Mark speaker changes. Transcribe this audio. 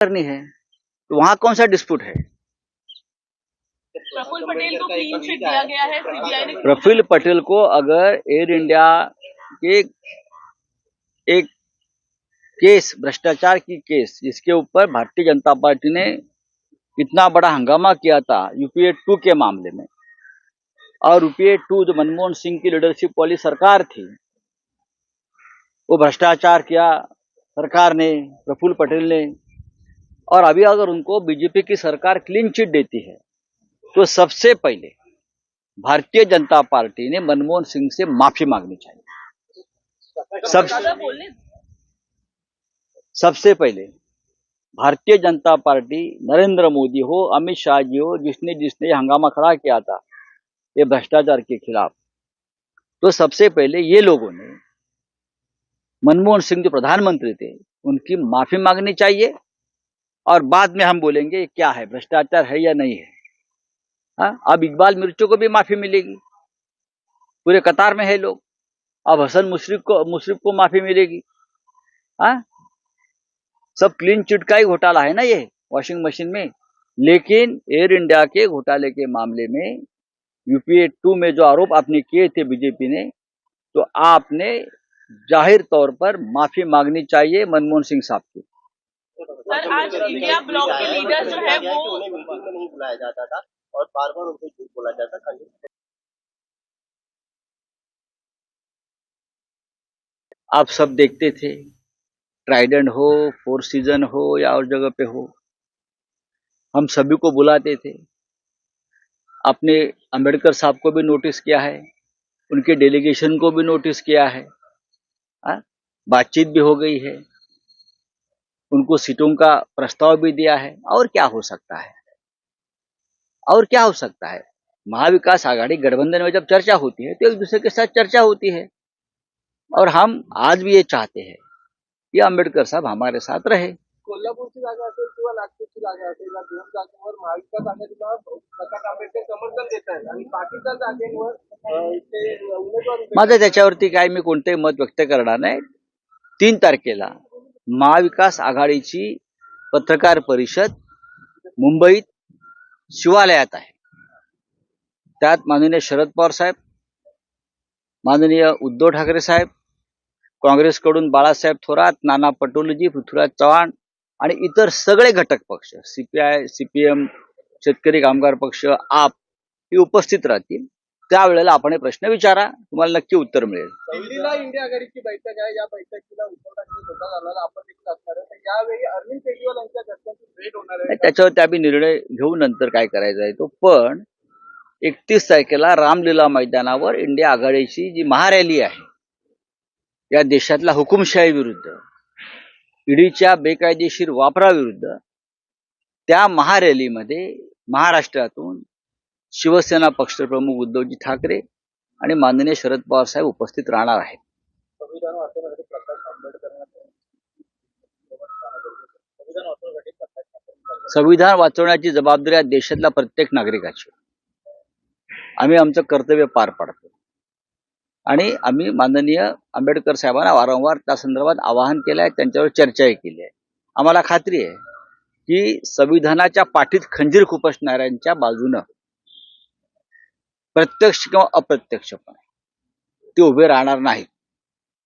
Speaker 1: करनी है तो वहाँ कौन सा डिस्प्यूट है?
Speaker 2: प्रफुल्ल पटेल को क्लीन चिट दिया गया है सीबीआई ने
Speaker 1: प्रफुल्ल पटेल को अगर एयर इंडिया के एक केस भ्रष्टाचार की केस जिसके ऊपर भारतीय जनता पार्टी ने इतना बड़ा हंगामा किया था यूपीए टू के मामले में और यूपीए टू जो मनमोहन सिंह की लीडरशिप वाली सरकार थी वो भ्रष्टाचार किया सरकार ने प्रफुल्ल पटेल ने और अभी अगर उनको बीजेपी की सरकार क्लीन चिट देती है तो सबसे पहले भारतीय जनता पार्टी ने मनमोहन सिंह से माफ़ी मांगनी चाहिए। सब सबसे पहले भारतीय जनता पार्टी नरेंद्र मोदी हो, अमित शाह जी हो, जिसने जिसने हंगामा खड़ा किया था, ये भ्रष्टाचार के खिलाफ तो सबसे पहले ये लोगों ने मनमोहन सिंह जो प्रधानमंत्री थे, उनकी माफ़ी मांगनी चाहिए। और बाद में हम बोलेंगे क्या है? भ्रष्टाचार है या नहीं है? हाँ अब इकबाल मिर्चों को भी माफ़ी मिलेगी। पूरे कतार में है लोग। अब हसन मुशरफ को मुशरफ को माफ़ी मिलेगी। हाँ सब क्लीन चिट का ही घोटाला है ना ये वॉशिंग मशीन में। लेकिन एयर इंडिया के घोटाले के मामले में यूपीए टू में जो आरोप आपने किए थे बीजेपी ने तो आपने ज़ाहिर तौर पर माफ़ी मांगनी चाहिए मनमोहन सिंह साहब की।
Speaker 2: सर आज इंडिया ब्लॉक के लीडर जो है वो
Speaker 3: उन्हें तो नहीं बुलाया जाता था और बार बार उनको झूठ बोला जाता था।
Speaker 1: आप सब देखते थे ट्राइडेंट हो फोर सीज़न हो या और जगह पे हो हम सभी को बुलाते थे। अपने अंबेडकर साहब को भी नोटिस किया है उनके डेलीगेशन को भी नोटिस किया है। हाँ? बातचीत भी हो गई है। उनको सीटों का प्रस्ताव भी दिया है और क्या हो सकता है? और क्या हो सकता है? महाविकास आघाड़ी गठबंधन में जब चर्चा होती है तो एक दूसरे के साथ चर्चा होती है। और हम आज भी ये चाहते हैं कि आंबेडकर साहब हमारे साथ रहे।
Speaker 3: कोल्हापूरची जागा असेल किंवा नागपूरची जागा असेल या दोन जागेवर महाविकास आघाडीला प्रकाश आंबेडकर समर्थन देत आहेत आणि बाकीच्या जागेवर अं, ते उमेदवार उभे
Speaker 1: माझं त्याच्यावरती काय मी कोणतेही मत व्यक्त करणार नाही. तीन तारखेला महाविकास आघाडीची पत्रकार परिषद मुंबईत शिवालयात आहे. त्यात माननीय शरद पवार साहेब माननीय उद्धव ठाकरे साहेब काँग्रेसकडून बाळासाहेब थोरात नाना पटोलेजी पृथ्वीराज चव्हाण आणि इतर सगळे घटक पक्ष सीपीआय सीपीएम शेतकरी कामगार पक्ष आप हे उपस्थित राहतील. त्यावेळेला आपण हे प्रश्न विचारा तुम्हाला नक्की उत्तर मिळेल.
Speaker 3: दिल्लीला इंडिया आघाडीची बैठक आहे या बैठकीला उद्धव ठाकरे स्वतः जाणार आपण देखील असणार आहे तर यावेळी अरविंद केजरीवाल यांच्या घरच्यांची भेट होणार आहे.
Speaker 1: त्याच्यावरती आम्ही निर्णय घेऊ नंतर काय करायचा आहे तो. पण एकतीस तारखेला रामलीला मैदानावर इंडिया आघाडीची जी महारॅली आहे या देशातल्या हुकुमशाही विरुद्ध ईडीच्या बेकायदेशीर वापराविरुद्ध त्या महारॅलीमध्ये महाराष्ट्रातून शिवसेना पक्षप्रमुख उद्धवजी ठाकरे आणि माननीय शरद पवार साहेब उपस्थित राहणार आहेत.
Speaker 3: संविधान वाचवण्यासाठी प्रकाश आंबेडकर संविधान वाचवण्यासाठी प्रकाश आंबेडकर
Speaker 1: संविधान वाचवण्याची जबाबदारी देशातल्या प्रत्येक नागरिकाची. आम्ही आमचं कर्तव्य पार पाडतो. आणि आम्ही माननीय आंबेडकर साहेबांना वारंवार त्या संदर्भात आवाहन केलं आहे त्यांच्यावर चर्चाही केली आहे आम्हाला खात्री आहे की संविधानाच्या पाठीत खंजीर खुपसणाऱ्यांच्या बाजूनं प्रत्यक्ष किंवा अप्रत्यक्षपणे ते उभे राहणार नाहीत.